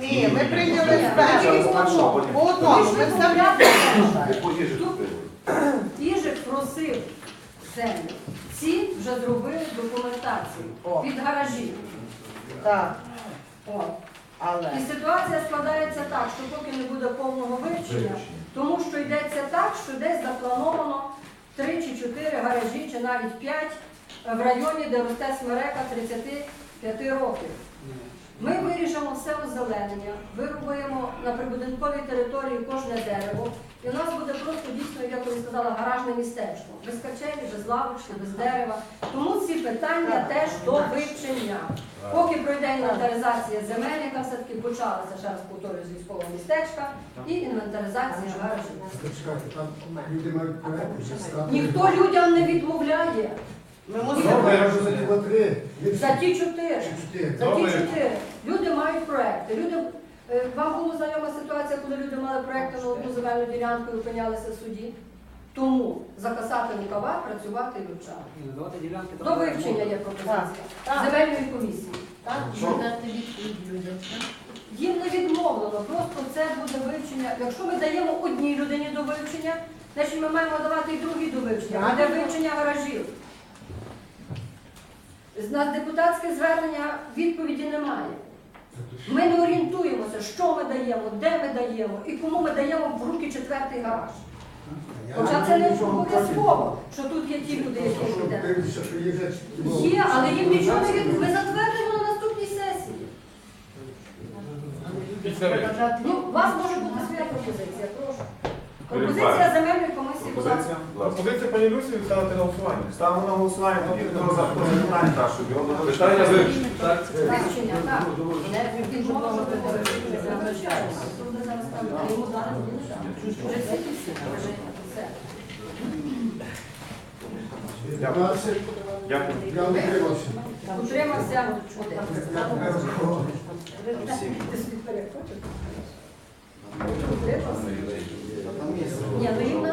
Ні, ми прийняли спершу. по одному. Ми Іжик просив землю. Ці вже зробили документацію О. під гаражі. Так, О. але І ситуація складається так, що поки не буде повного вивчення, тому що йдеться так, що десь заплановано 3 чи 4 гаражі, чи навіть 5 в районі, де росте смерека 35 років. Ми виріжемо все озеленення, вирубуємо на прибудинковій території кожне дерево, і у нас буде просто дійсно, як я сказала, гаражне містечко. Без качелі, без лавочки, без дерева. Тому ці питання теж до вивчення. Поки пройде інвентаризація земель, яка все-таки почалася, ще раз повторюю, з військового містечка, і інвентаризація гаражів. Ніхто людям не відмовляє ми Я мусимо. кажу за ті три. За ті чотири. чотири. За ті чотири. Люди мають проекти. Люди, е, вам була знайома ситуація, коли люди мали проекти на одну земельну ділянку і опинялися в суді. Тому закасати рукава, працювати і вивчати. До вивчення є пропозиція Так. земельної комісії. Так, Їм не відмовлено, просто це буде вивчення. Якщо ми даємо одній людині до вивчення, значить ми маємо давати і другій до вивчення. Буде вивчення гаражів. З нас депутатське звернення відповіді немає. Ми не орієнтуємося, що ми даємо, де ми даємо і кому ми даємо в руки четвертий гараж. Хоча це не обов'язково, що тут є ті люди, які є Є, але їм нічого не від... Ми затвердимо на наступній сесії. Ну, у вас може бути своя пропозиція, прошу. Пропозиція земельної комісії була. Пропозиція пані Люсі ставити на голосування. Ставимо на голосування, тоді хто за хто так, щоб його не Питання вивчення. Вивчення, так. Не вивчення. Вивчаємо. Буде зараз там, йому дали, не дали. Вже всі всі. Все. 15. Дякую. Я утримався. Один. Ти собі перехочеш? Утримався? Ну.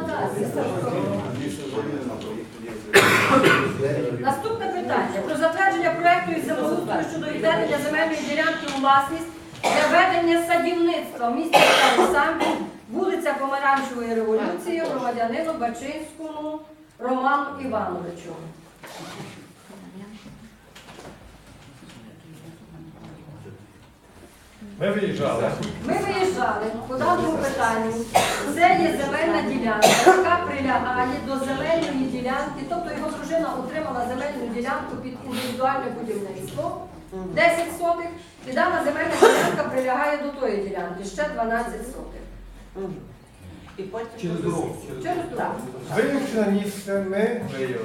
Наступне питання про затвердження проекту із землеустрою щодо відведення земельної ділянки у власність для ведення садівництва в місті Старосамбі, вулиця Помаранчевої революції, громадянину Бачинському Роману Івановичу. Ми виїжджали. Ми виїжджали по даному питанню. Це є земельна ділянка, яка прилягає до земельної ділянки, тобто його дружина отримала земельну ділянку під індивідуальне будівництво 10 сотих, і дана земельна ділянка прилягає до тої ділянки, ще 12 сотих. І потім Через дорогу. Через дорогу. Виївчина місце ми виїли.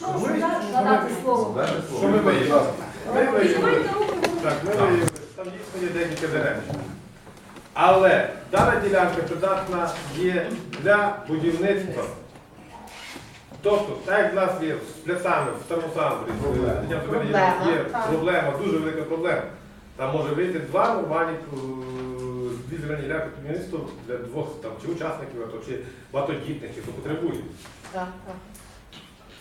Прошу да- надати слово. Що ми виїли. Піднімайте руку. Так, ми виїли. Там дійсно є декілька дерев. Але дана ділянка придатна є для будівництва. Тобто, так як в нас є з плясами в Проблема, є проблема, дуже велика проблема. Там може вийти два нормальні е, дві зелені ділянки будівництва для двох там, чи учасників, АТО, чи багатодітних, чи хто потребує. Так, так.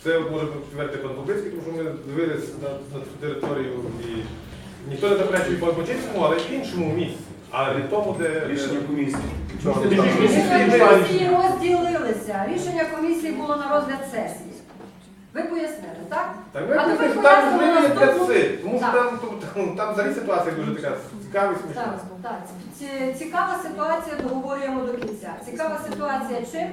Це може підтвердити пан Бобицький, тому що ми дивилися на, на цю територію і ніхто не заперечує по Бочинському, але в іншому місці. А не тому, де Рішення комісії. Рішення комісії розділилися. Рішення комісії було на розгляд сесії. Ви пояснили, так? Так, ми А тепер там пояснимо для наступну- тому що Так. там, там, там, там взагалі ситуація дуже така цікава і смішна. Так, так. Ці- Цікава ситуація, договорюємо до кінця. Цікава ситуація чим?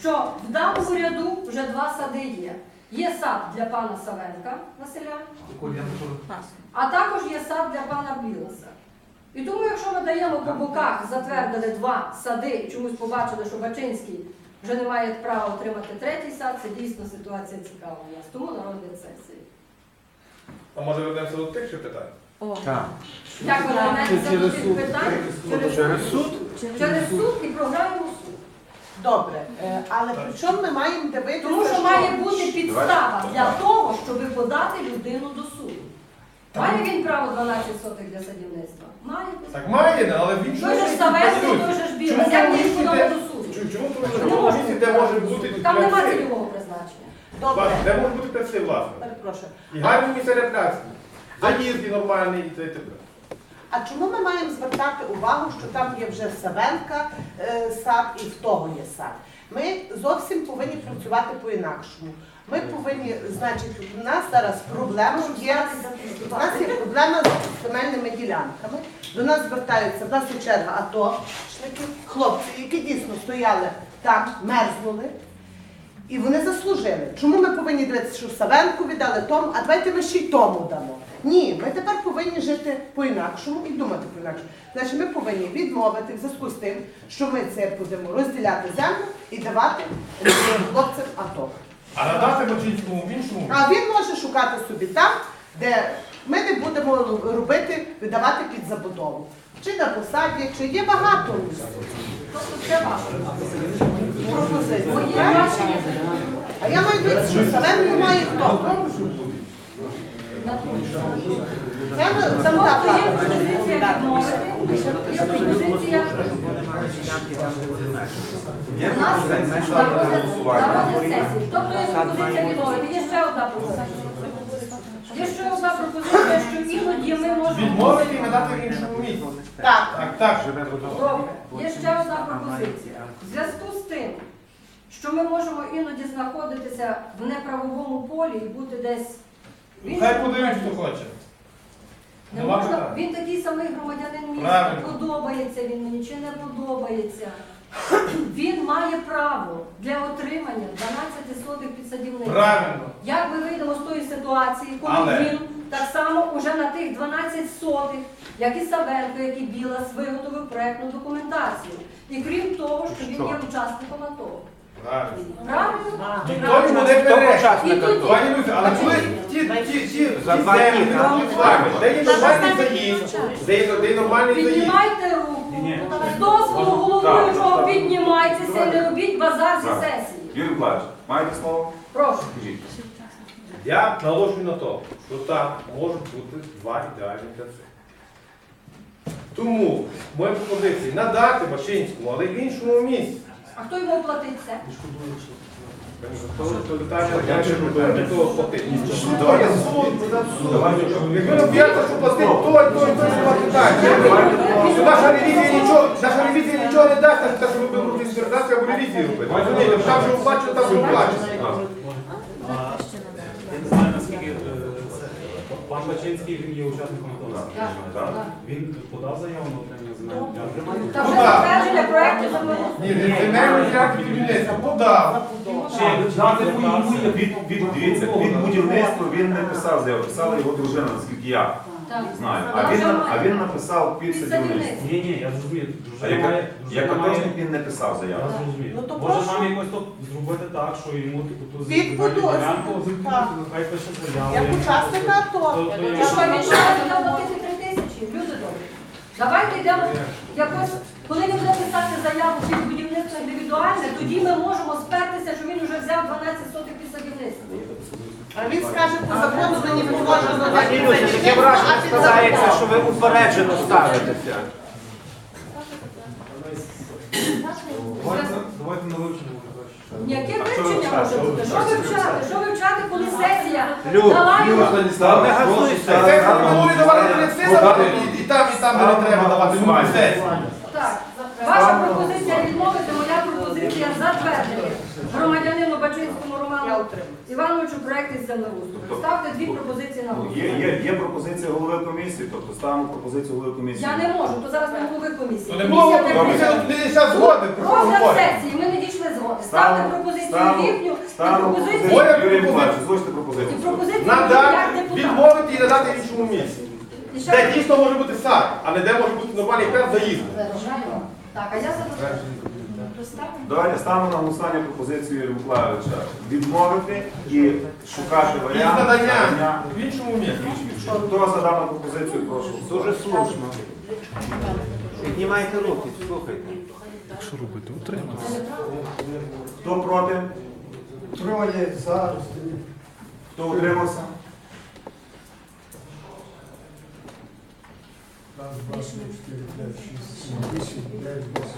Що в даному ряду вже два сади є. Є сад для пана Савенка Василя, а також є сад для пана Білоса. І тому, якщо ми даємо по боках, затвердили два сади, чомусь побачили, що Бачинський вже не має права отримати третій сад, це дійсно ситуація цікава у нас. Тому на розгляд сесії. А може вернемося до тих ще питань? Як ви вернетеся до тих питань? Через суд? Через суд і програємо суд. Добре, е, але при чому ми маємо дивитися? Тому що має бути підстава для того, щоб подати людину до суду. Має він право 12 сотих для садівництва? Має. Так має, але в іншому Той же ж Савенко, той же ж Чому Як в не подати до суду? Чому- тому що де може бути Там немає пляци? цільового призначення. Добре, Де може бути пляци, власне? перепрошую. І гарні місця для пляців. Заїзд нормальний і т.д. А чому ми маємо звертати увагу, що там є вже Савенка е, сад і в того є сад? Ми зовсім повинні працювати по-інакшому. Ми повинні, значить, у нас зараз проблема є. У нас є проблема з земельними ділянками. До нас звертаються, в нас є черга АТОшників, хлопці, які дійсно стояли там, мерзнули. І вони заслужили. Чому ми повинні дивитися, що Савенку віддали тому, а давайте ми ще й тому дамо. Ні, ми тепер повинні жити по-інакшому і думати по-інакшому. Значить, ми повинні відмовити в зв'язку з тим, що ми це будемо розділяти землю і давати хлопцям АТО. А надати Бачинському в іншому А він може шукати собі там, де ми не будемо робити, видавати під забудову. Чи на посаді, чи є багато Тобто це ваше. Бачення. А я маю дивитися, що Савенко має хто? Це, це та Тобто є пропозиція голосування. Тобто є пропозиція відмовити. Є ще одна пропозиція. Є ще одна пропозиція, що іноді ми можемо... відмовити і надати в іншому. Так. Так, так. Добре, є ще одна пропозиція. В зв'язку з тим, що ми можемо іноді знаходитися в неправовому полі і бути десь в Хай подають, полі. хто хоче. Не Нема можна, питань. він такий самий громадянин міста, Правильно. подобається він мені чи не подобається. Він має право для отримання 12 сотих підсадівних. Правильно. Як ми вийдемо з тої ситуації, коли Але- він так само уже на тих 12 сотих, як і Савенко, як і Білас, виготовив проектну документацію. І крім того, що він є учасником АТО. Правильно. Правильно? Ніхто йому не бере. Пані Люся, але коли ті, ті, ті, ті За два землі дні, не будуть вами, де є нормальний заїзд, де є, де є нормальний заїзд. Піднімайте руку. З дозволу головуючого піднімайтеся і не робіть базар зі сесії. Юрій Миколаївич, маєте слово? Прошу. Скажіть. Я наголошую на тому, що так можуть бути два ідеальні для цих. Тому моя пропозиція надати Бачинському, але в іншому місці. А хто йому платить це? То питання я ще робив, для того платити. Що є суд, буде суд. Якби нам п'ята, що платить той, той, той, питань. Наша ревізія нічого, наша ревізія нічого не дасть, так, що ми будемо робити інтерпретацію або ревізію робити. Розумієте, там що оплачено, там що оплачено. Пан Бачинський він є учасником АТО. Так, Так. Він подав заяву на отримання земельної ділянки. Та вже Ну, затвердження проєкту. Ні, не земельну ділянку будівництва подав. Чи дати йому Від, від, дивіться, від будівництва він не писав заяву, писала його дружина, наскільки я Так. знаю. А він, а він написав під садівництво. Ні, ні, я зрозумію. А Дружина як, має, як дружина має, атошник він не писав я заяву. зрозумію. Ну, то Може прошу. нам якось то зробити так, що йому типу, ту Від земельну подозри. ділянку Так. хай пише заяву. Як учасника. АТО. То- я- що він ще платити три тисячі? Люди добрі. Давайте йдемо якось, коли він буде писати заяву під будівництво індивідуальне, тоді ми можемо спертися, що він вже взяв 12 сотих він скаже, по закону мені положено на Пані Люся, таке враження складається, що ви упереджено ставитеся. Давайте давайте на вивчення. Яке що вивчення вивчати? може бути? Що вивчати? Що вивчати, коли сесія Люд, дала йому? Не газуйся. Це пропонує давати не все і- там, і там, де не треба давати. Ну. Так, ваша пропозиція відмовити, моя пропозиція затвердити громадянину Бачинському Я Роману. Івановичу проект із землеустрою. Ставте дві пропозиції на Ну. Є, є, є пропозиція голови комісії, тобто ставимо пропозицію голови комісії. Я не можу, то зараз не голови комісії. То не було, Комісія дійшла згоди, Розгляд сесії, ми не дійшли згоди. Ставте Ставимо- пропозицію ставимо- їхню і Ставимо пропозицію пропозицію. Моя Юрій пропозиція. Миколаївич, озвучте і пропозицію. пропозицію як Надати, депутат. відмовити і надати в іншому місці. І ще Де дійсно може бути сад, а не де може бути нормальний пес заїзд. Так, а я за Давайте ставимо на голосування пропозицію Юрія Миколаївича відмовити і шукати варіант надання надання. в іншому місці. Хто за дану пропозицію, прошу. Дуже слушно. Піднімайте руки, слухайте. Хто проти? Троє за. Хто утримався? Раз, два, три, чотири, п'ять, шість, сім, вісім, дев'ять, десять,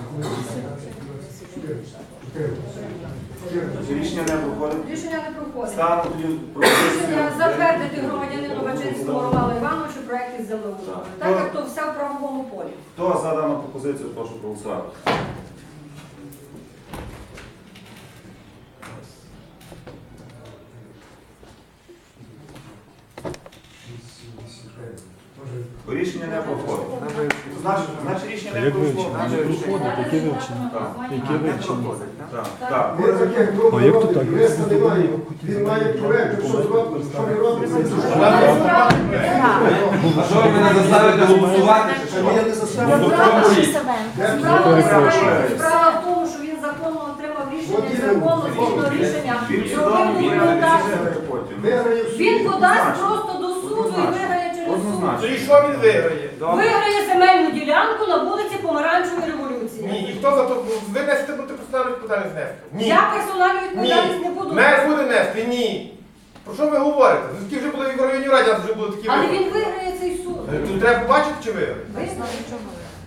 Рішення не проходить. Рішення не проходить. Тоді. Рішення затвердити громадянину Бачинському Роману Івановичу проект із землеустрою. Так як то все в правовому полі. Хто за дану пропозицію, прошу проголосувати. Рішення не проходить. Значить, значить рішення не вивчені? Які вивчені? Так, так. Ми таке добре робимо, Листа немає, він має проект, що зробимо, що. А що ви мене заставите голосувати? Що Я не заставлю. Справа справа в тому, що він законно отримав рішення, законно згідно рішення зробив він подасть просто до суду і виграє. Однозначно. Ну і що він виграє? Виграє земельну ділянку на вулиці Помаранчевої Ні, революції. і хто за то ви несете бути персональну відповідальність нести? Ні. Я персональну відповідальність не буду. Не буде нести, ні. Про що ви говорите? Звідки вже були в районній раді, а вже були такі Але вибори. він виграє цей суд. Е, Тут треба побачити, чи виграє. Визнає.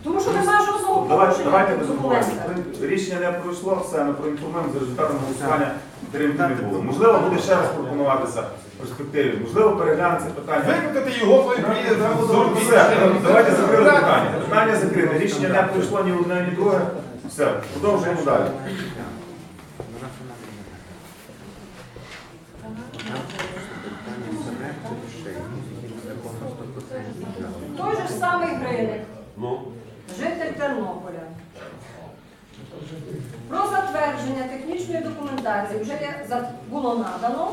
Тому що нема жодного Давайте, давайте без обговорення. Рішення не пройшло, все, ми проінформуємо за результатом голосування. Підтримки не було. Можливо, буде ще раз пропонуватися в перспективі. Можливо, переглянеться питання. Викликати його, коли приїде з Все, давайте закрили питання. Питання закрите. Рішення не пройшло ні одне, ні друге. Все, продовжуємо далі. Той же ж самий Гриник, житель Тернополя. Про затвердження технічної документації вже було надано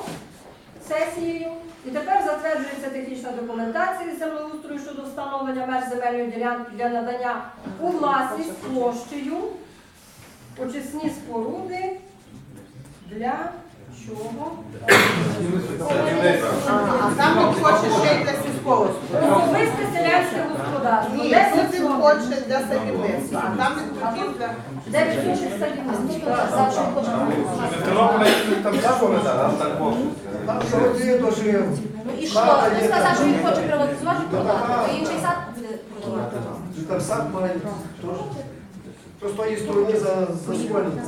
сесією. І тепер затверджується технічна документація землеустрою щодо встановлення меж земельної ділянки для надання у власність площею очисні споруди для чого? А там він хоче ще й для сільського господарства. Особисте селянське господарство. Ні, Де тут він хоче для садівництва, а там він хотів для... Де відсутність садівництва? В Тернополі там дожив. Ну і що? Він сказав, що він хоче приватизувати продати, то інший сад буде продавати. Там сад маленький. Тож, То з тої сторони за, за Смольником.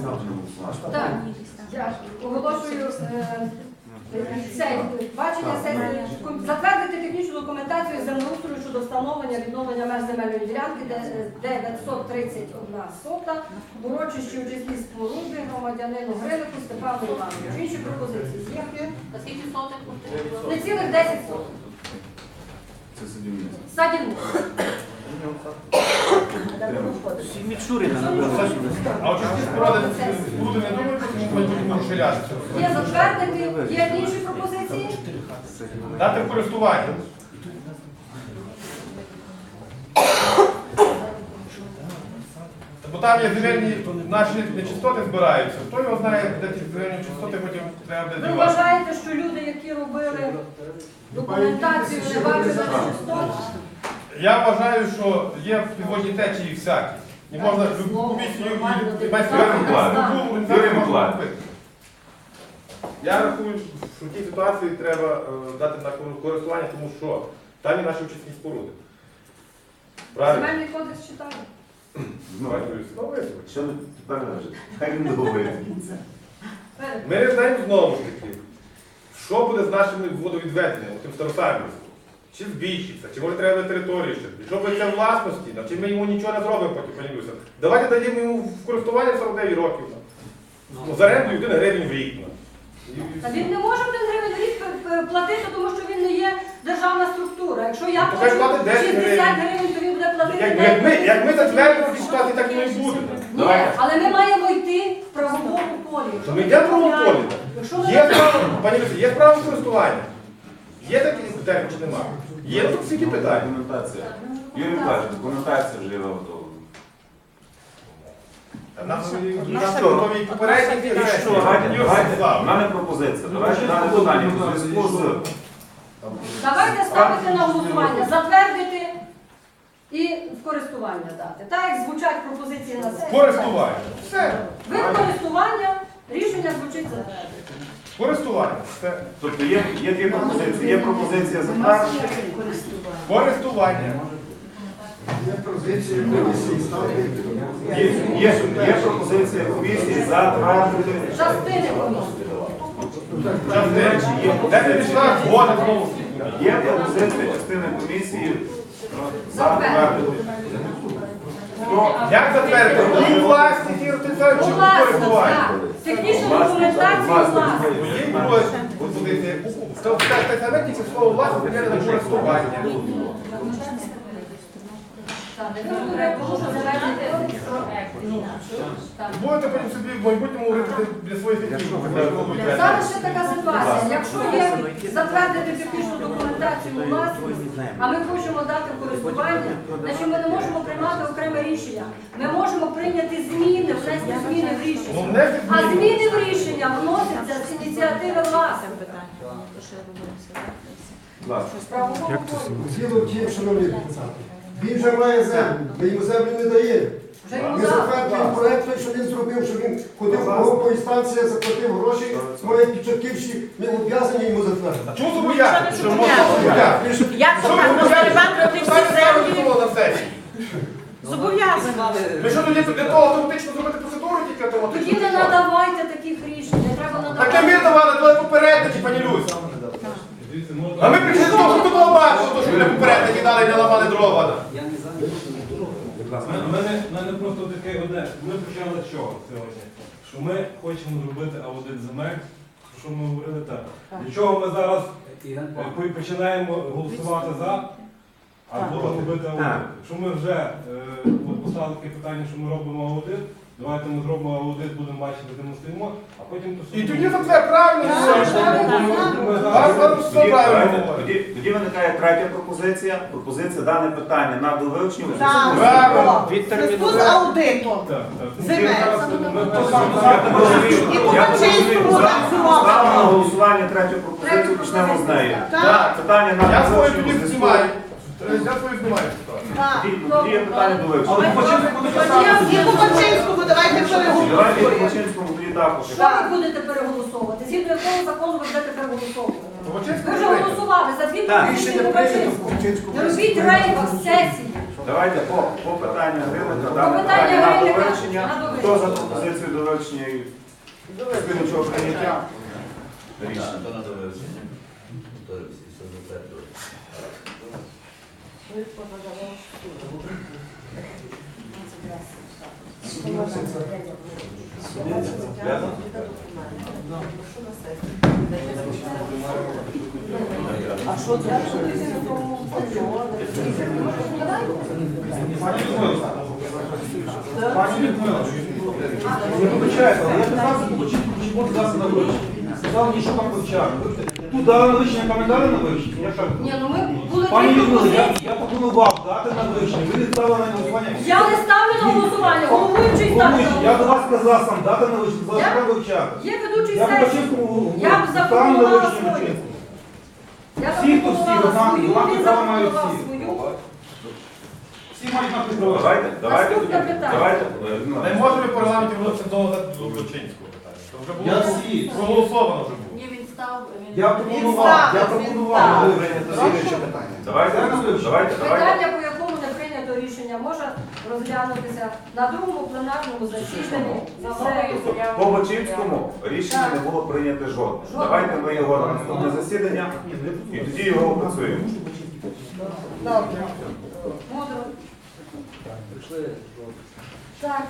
Аж там. Так, я оголошую е, цей бачення сесії. Затвердити технічну документацію з землеустрою щодо встановлення відновлення меж земельної ділянки, де е, 931 сота, в урочищі очисні споруди громадянину Гринику Степану Івановичу. Інші пропозиції є? А скільки соток потрібно? Не цілих 10 соток. Це садівництво. Садівництво. Є затвердити, є інші пропозиції? Дати в користування. Бо там є земельні наші нечистоти збираються. Хто його знає, де ті земельні чистоти потім треба буде Ви вважаєте, що люди, які робили документацію, не бачили нечистот? Я вважаю, що є підводні течії всякі. І можна любу комісію і. Я рахую, що в тій ситуації треба е, дати на користування, тому що там є наші очисні споруди. Правильно? Земельний кодекс читали? Давайте, Юрій. Що ми тепер кажете? Хай він договорить в кінці. Ми не знаємо знову ж таки, що буде з нашими водовідведеннями, тим старосамівським. Чи збільшиться, чи може треба територію ще. Якщо буде це власності, чи ми йому нічого не зробимо потім, пані Люся. Давайте даємо йому в користування 49 років. Ну, за оренду 1 гривень в рік. Та він не може один гривень в рік п- п- платити, тому що він не є державна структура. Якщо я Ну, хай плачу платить 60 гривень. гривень, то він буде платити Як, як ми, як ми затвердимо в цій ситуації, так воно і буде. Ні, але ми маємо йти в правовому полі. То ми йдемо в правовому полі. Якщо ми Є право, пані Люся, є право користування. Є такі питання чи немає? Є тут всі питання. Документація. Юрій Миколаївич, документація вже є готова. В мене пропозиція. Давайте дане питання у зв'язку з Давайте ставити на голосування, затвердити і в користування дати. Так як звучать пропозиції на сесії. Користування. Все. Ви в користування, рішення звучить затвердити. Користування. Все. Тобто є, є дві пропозиції. Є пропозиція затвердження. Користування. Є позиція комісії ставити. Є, є, є пропозиція комісії затвердити. Частини комісії. Де ти пішла? Згода. Є пропозиція частини комісії затвердити. Хто Як затвердити? І власник, і коригування? так. Технічну документацію власне. Тільки слово власне я не користування. Будете потім собі в майбутньому говорити для своїх фіктивів. Ситуація. Якщо є затвердити технічну документацію у власність, а ми хочемо дати в користування, значить ми не можемо приймати окреме рішення. Ми можемо прийняти зміни, внести зміни в Ну, рішення. А зміни. зміни в рішення вносяться з ініціативи власника. Діло в тім, шановні депутати. Він вже має землю, ми йому землю не даємо. Ми дали. затверджуємо проект, що він зробив, що він ходив по інстанції, заплатив гроші, має підчатківші, ми обов'язані йому затвердити. Чому можна зобов'язати? Як то так? Ну, зобов'язані? перебанкрути всі це землі було на сесії. зобов'язані. Ви що тоді для того автоматично зробити процедуру тільки автоматично? Тоді не надавайте таких рішень, не треба Таке ми надавати. давали, давай попередники, пані ну, А ми прийшли до того, що того бачили, що ми попередники дали і не ламали дрова. У мене, в мене просто таке одне. Ми почали з чого сьогодні? Що ми хочемо зробити аудит земель, що ми говорили так. Для чого ми зараз е, починаємо голосувати за, а будемо робити аудит? Якщо ми вже е, от поставили таке питання, що ми робимо аудит, давайте ми зробимо аудит, будемо бачити, де ми стоїмо, а потім то І тоді за це правильно все. правильно, Ми правильно. все Тоді, правильно давайте, тоді, тоді виникає третя пропозиція. Пропозиція дане питання на довивчення. Так, Правильно. в зв'язку з аудитом. Так, так. Земель. Ми- Я розумію, ставимо на голосування третю пропозицію, почнемо з неї. Так. Питання на Я свою довивчення тоді знімаю. Так. Тоді тоді є питання до вивчення. І по Бачинському давайте Давайте переголосуємо. по тоді також. Що ви будете переголосовувати? Згідно якого закону ви будете переголосовувати? Ви вже голосували за дві Рішення пропозиції прийнято Побачинську. Не робіть рейвах сесії. Давайте по, по питанню Гриника, По дане питання на на довивчення. Хто за пропозицію довивчення і спільничого прийняття? Рішення. Я вибачаюся, але я 15 років чому зараз на вивчення. Сказав мені, що там вивчати. На вивчення, дали на вивчення. Я? Ні, ну ми були Пані дві Людмила, я, пропозиції. я пропонував дати на вивчення. Ви не ставили на голосування. Я не ставлю на голосування, головуючий Головуючий, на Я до вас голосування. сказав сам, дати на вивчення, сказав, що треба вивчати. Є ведучий Я сесії. Бачинському Я б ставлю на запропонувала вивчення свою. Я Всі, хто всі, запропонувала однакові, свою, однакові права мають запропонував всі. свою. Всі мають на права. Давайте, давайте, Наступне тоді, питання. давайте. е, ну, Не можемо в парламенті вносити до Злочинського питання. То вже Я було всі. проголосовано вже Ні, він став. Я пропонував, я пропонував. Давайте, давайте, давайте. Питання, по якому не прийнято рішення, може розглянутися на другому пленарному засіданні. за По Бачинському рішення не було прийнято жодне. Давайте ми його на наступне засідання і тоді його опрацюємо. Мудро. Так,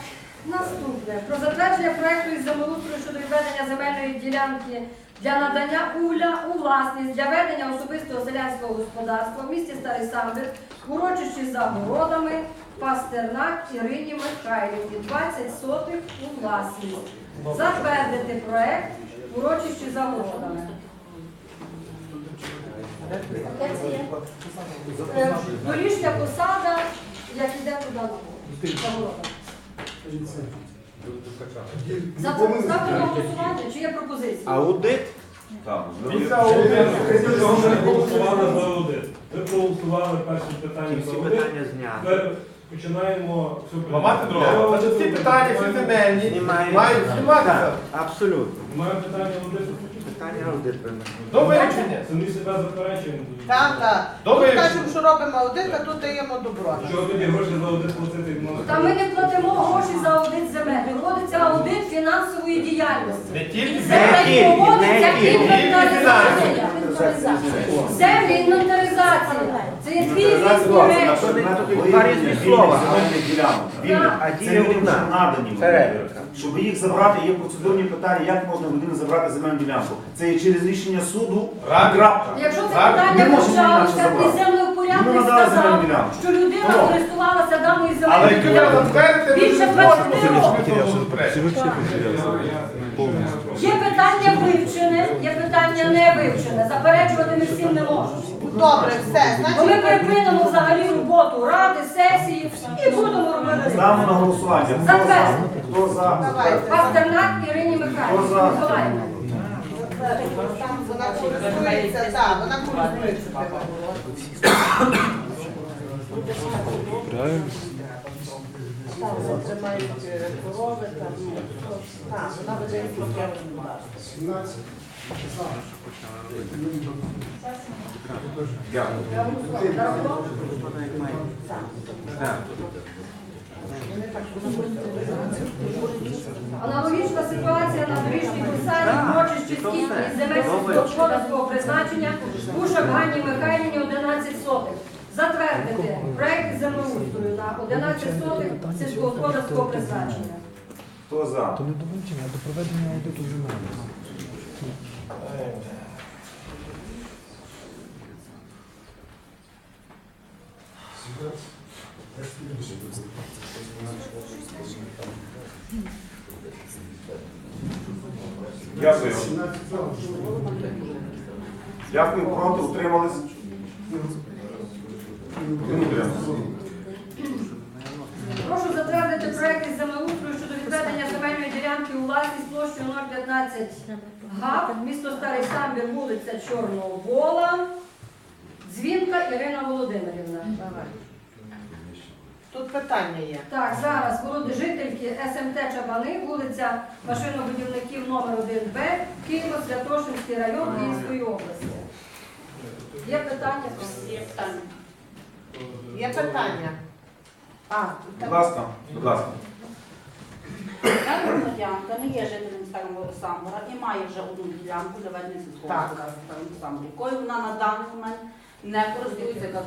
наступне. Про затвердження проекту із землеустрою щодо відведення земельної ділянки для надання угля у власність для ведення особистого селянського господарства в місті Старий Самбір, урочищі за городами, Пастернак Ірині Михайлівні, 20 сотих у власність. Затвердити проект урочищі за городами. Е, Доріжня посада, як іде туди. За ставте на голосування, чи є пропозиції? Аудит? Так, Після аудиту. Не голосували за аудит? Ви проголосували перше питання за аудит. питання зняти. Тепер починаємо всю Ламати дрова. Значить, всі питання, всі земельні мають зніматися. Абсолютно. Маємо питання аудиту. Питання аудит винен. До вивчення. Самі себе заперечуємо. Так, так. Тут якщо- кажемо, що робимо аудит, а тут даємо добро. Чого тоді гроші за аудит платити? Ну, Та ми не платимо гроші за аудит земель. Виходиться аудит фінансової діяльності. Не тільки Це тільки, проводиться не тільки. інвентаризація. Землі інвентаризація. Це є дві різні речі. Два різні слова. А одна. надані. Щоб їх забрати, є процедурні питання, як можна в людини забрати земельну ділянку. Це є через рішення суду. Крапка. Якщо це питання не вивчалося, і землеупорядник сказав, що людина користувалася даною ви Більше не 20 років. Є питання вивчене, є питання не вивчене. Заперечувати ми всім не можемо. Добре, все. Бо ми Значить, припинимо взагалі роботу ради, сесії і будемо робити. Ставимо на голосування. Хто за? Хто за? давайте. Пастернак Ірині Хто за? Миколаївна. Там вона користується, так, вона користується. Правильно. Це мають е, корови, там, так, вона веде господарство. 17. Аналогічна ситуація на доріжній посаді Мочищівській земель сільськогосподарського призначення Пушак Ганні Михайлівні 11 сотих. Затвердити проект землеустрою на 11 сотих сільськогосподарського призначення. Хто за? То не а до проведення аудиту земель. Дякую. Дякую. Проти утримались. Прошу затвердити проект із землеустрою щодо відведення земельної ділянки у власність площею 015 га, місто Старий Самбір, вулиця Чорновола, Дзвінка Ірина Володимирівна. Тут питання є. Так, зараз володи жительки СМТ Чабани, вулиця машинобудівників номер 1Б, Києво-Святошинський район Київської області. Є питання? Є питання. Є питання? А, Будь ласка, будь ласка. Дана громадянка не є жителем старого Самбора і має вже одну ділянку для ведення сільського Так. господарства в якою вона на даний момент не користується, яка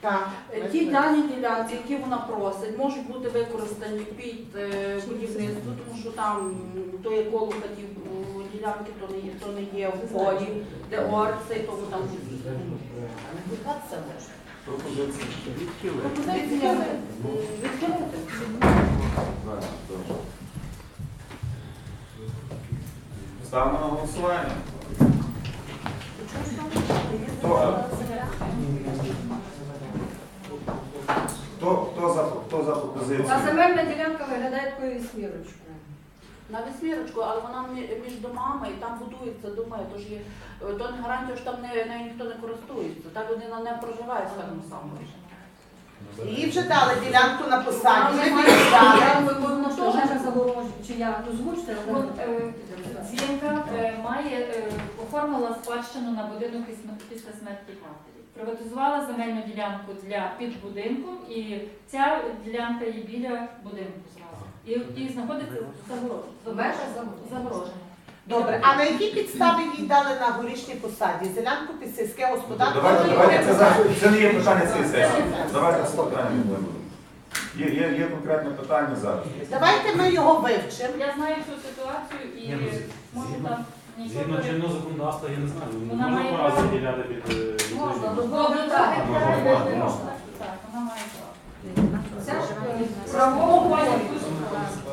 так. Ті дані ділянки, які вона просить, можуть бути використані під е, будівництво, тому що там то є коло хатів ділянки, то не є, то не є в полі, де орце, і тому там це може. Пропозиція е, відхилити. Ставимо на голосування. Хто? Хто, хто за, хто за пропозицію? А земельна ділянка виглядає такою вісьмірочкою. На вісьмірочку, але вона між домами і там будується доми, тож є е, то не гарантія, що там не, нею ніхто не користується. Та людина не проживає в такому самому. Їй вже дали ділянку на посаді. Чи я? Озвучте, е, Дзвінка е, має е, оформила спадщину на будинок після смерті матері. Приватизувала земельну ділянку для під будинком, і ця ділянка є біля будинку зразу. І, і знаходиться загорожена. Загорожена. Добре, а на якій підставі їй дали на горішній посаді? Ділянку під сільське господарство? Давайте, давайте, це, за- це не є питання цієї сесії. Давайте питання не будемо. Є, є, є конкретне питання зараз. Давайте ми його вивчимо. Я знаю цю ситуацію і можу там Згідно нічого. чинного законодавства, я не знаю. Вона Можна має право під е, Можна, Можна, так, можна. Вона має право.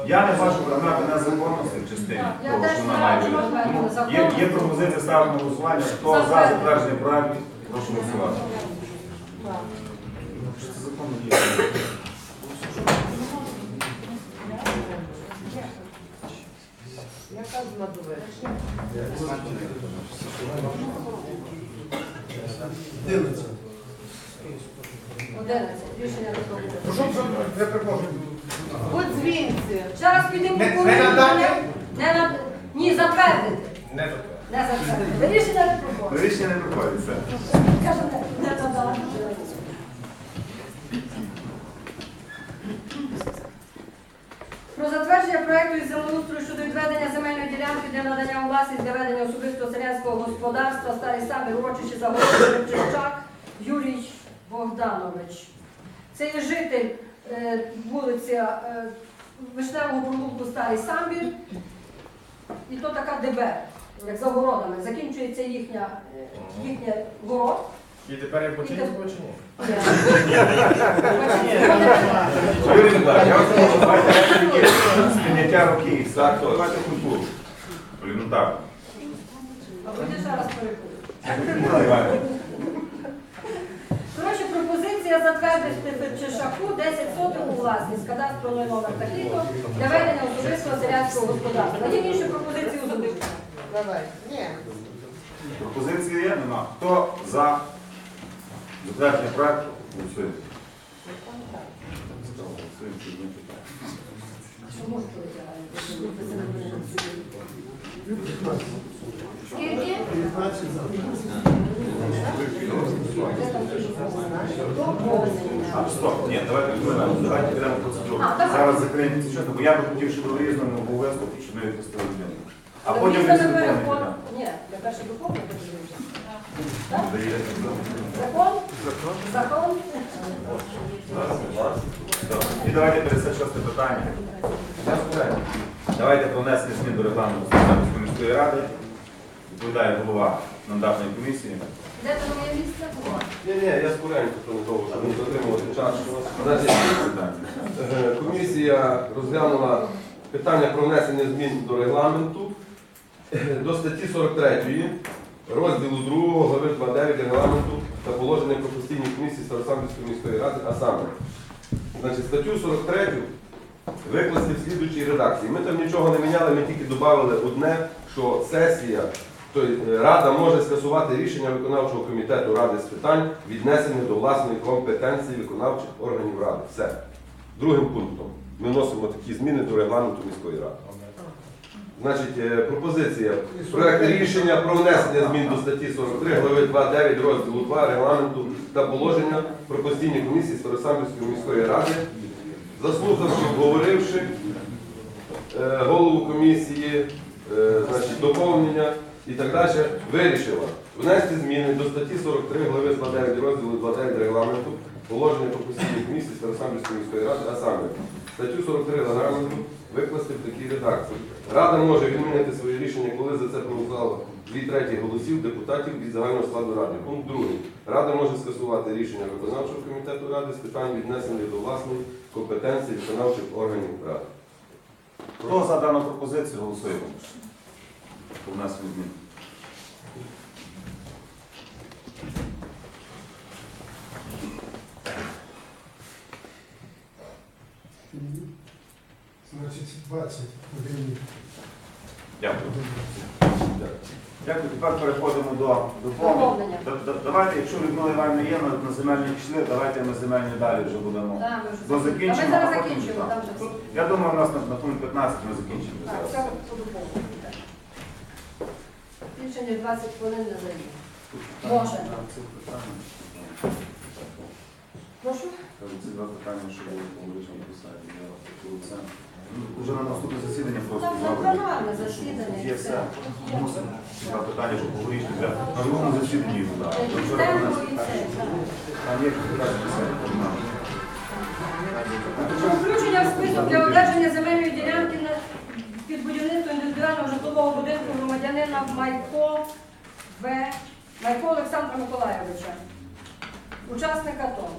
Я не бачу предмети незаконності в частині того, що вона має бути. Є, є пропозиція ставити на голосування. Хто за затвердження проекту, прошу голосувати. Що це законно є? Яка з надовичення? 11. 11. Рішення не Ну, що, що, я перепрошую. По дзвінці. Ще раз підемо Не- по не надати? Не над... Ні, затвердити. Не затвердити. Не затвердили. Рішення не проходить. Рішення не проходить. Все. Каже, не, не надала. Про проекту із землеустрою щодо відведення земельної ділянки для надання у власність для ведення особистого селянського господарства Старий Самі урочище Загородний Рибчак Юрій Богданович. Це є житель е, вулиця е, Вишневого провулку Старий Самбір. І то така ДБ, як за городами. Закінчується їхня, е, їхнє город. І тепер я починю чи ні? Юрій я вас давайте такі сприйняття руки. Так, давайте культуру. Елементарно. А буде ще раз переходити. Микола Іванович. Коротше, пропозиція затвердити Фетчишаку 10 соток у власність, кадастровий номер такий-то для ведення особистого селянського господарства. Є інші пропозиції у? Давай. Ні. Пропозиції є? Нема. Хто за затвердження проекту? Голосуємо. Голосуємо, чи ні? Що можуть Скільки? 15 за. А, стоп, ні, давайте відмовимо. Давайте підемо процедуру. А, давай. Зараз закриємо ці чесно, бо я би хотів, щоб в різному був виступ, щоб ми відпустили людину. А Але потім місто ми не закриємо. переход- Ні, для перше доповнення подивимося. Так? Даєте? Закон? Закон? І давайте 56 питання. Давайте про внесення змін до регламенту Ставської міської ради. Відповідає голова мандатної комісії. Де там моє місце? О. Ні, ні, я скоренько тому щоб не затримувати час. Значить, е, комісія розглянула питання про внесення змін до регламенту е, до статті 43 розділу 2 глави 29 регламенту та положення про постійні комісії Старосамбірської міської ради, а саме, значить, статтю 43 викласти в слідуючій редакції. Ми там нічого не міняли, ми тільки додали одне, що сесія, тобто Рада може скасувати рішення виконавчого комітету Ради з питань, віднесених до власної компетенції виконавчих органів Ради. Все. Другим пунктом ми вносимо такі зміни до регламенту міської ради. Значить, е, пропозиція. Проект рішення про внесення змін до статті 43 глави 2.9 розділу 2 регламенту та положення про постійні комісії Старосамбірської міської ради, заслухавши, обговоривши е, голову комісії, е, значить, доповнення і так далі, вирішила внести зміни до статті 43 глави 2.9 розділу 2.9 регламенту, положення про постійні комісії Старосамбірської міської ради, а саме статтю 43 регламенту викласти в такій редакції. Рада може відмінити своє рішення, коли за це проголосувало дві треті голосів депутатів від загального складу ради. Пункт другий. Рада може скасувати рішення виконавчого комітету ради з питань віднесених до власної компетенції виконавчих органів ради. Хто за дану пропозицію голосуємо? Про внесення змін. Значить, 20 гривень. Дякую. Дякую. Тепер переходимо до доповнення. Доповнення. Да- да- Давайте, якщо Людмила Івановна є на, на земельні пішли, давайте ми земельні далі вже будемо. Да, ми вже Бо закінчимо. А ми зараз закінчимо, там. там вже Я думаю, у нас на, на пункт 15 ми закінчимо Так, зараз. все по доповненню. так. Більше ніж 20 хвилин не займе. Може. Прошу? Ці два питання, що були посаді, я це. Ну, на наступне засідання просто Там загальне засідання. Є все. Мусимо. Два питання, що поговорити для на другому засіданні і це. Там є питання все. Про Включення в список для одержання земельної ділянки на під будівництво індивідуального житлового будинку громадянина Майко В. Майко Олександра Миколайовича, учасника АТО.